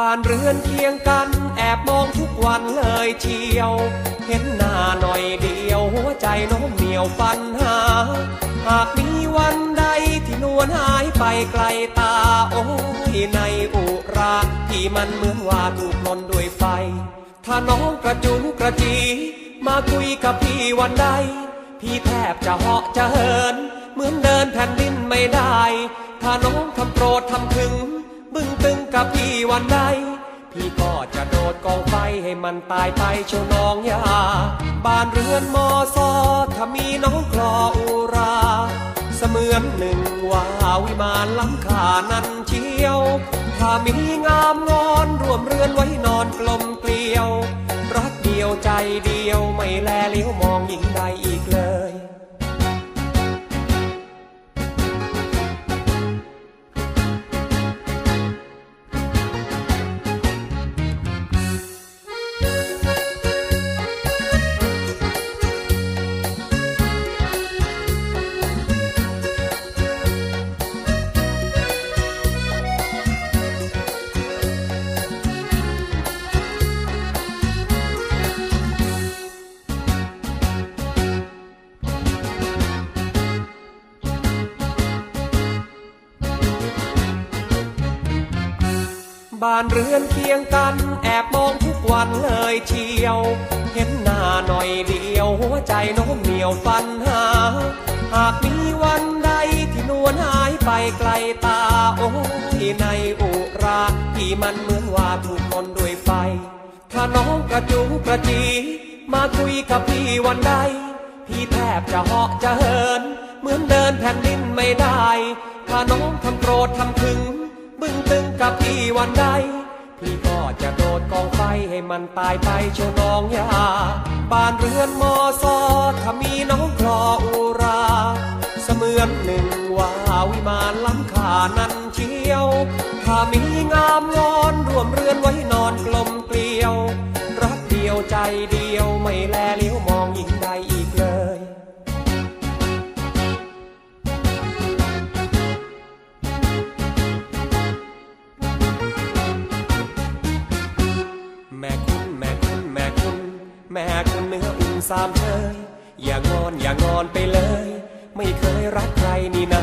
บ้านเรือนเคียงกัน แอบมองทุกวันเลยเชียว เห็นหน้าหน่อยเดียว หัวใจโน้มเหนียวปัญหา หากมีวันใดที่นวลหายไปไกลตา โอ้ยในอุราที่มันเหมือนว่าถูกลนด้วยไฟ ถ้าน้องกระจุงกระจี มาคุยกับพี่วันใด พี่แทบจะเหาะจะเหิน เหมือนเดินแผ่นดินไม่ได้ ถ้าน้องทำโปรดทำถึง บึ้งตึงับพี่วันใดพี่ก็จะโดดกองไฟให้มันตายไปเชียวน้องยาบ้านเรือนมอซอถ้ามีน้องคลออุรา เสมือนหนึ่งว่าวิมานล้ำค่านั้นเชียว ถ้ามีงามงอนรวมเรือนไว้นอนกลมเกลียว รักเดียวใจเดียวไม่แลเลี้ยวมองยิ่งใดอีกเลย บ้านเรือนเคียงกัน แอบมองทุกวันเลยเชียว เห็นหน้าหน่อยเดียว หัวใจโน้มเหนียวปัญหา หากมีวันใดที่นวลหายไปไกลตา โอ้ยในอุราที่มันเหมือนว่าถูกคนด้วยไฟ ถ้าน้องกระจุงกระจี มาคุยกับพี่วันใด พี่แทบจะเหาะจะเหิน เหมือนเดินแผ่นดินไม่ได้ ถ้าน้องทำโปรดทำถึง บึ้งตึงกับพี่วันใด พี่ก็จะโดดกองไฟให้มันตายไปเชียวน้องยาบ้านเรือนมอซอถ้ามีน้องคลออุรา เสมือนหนึ่งว่าวิมานล้ำค่านั้นเชียว ถ้ามีงามงอนรวมเรือนไว้นอนกลมเกลียว รักเดียวใจเดียว แม่คุณเนื้ออุ่นสามเชยอย่างอนอย่างอนไปเลย ไม่เคยรักใครนี่นา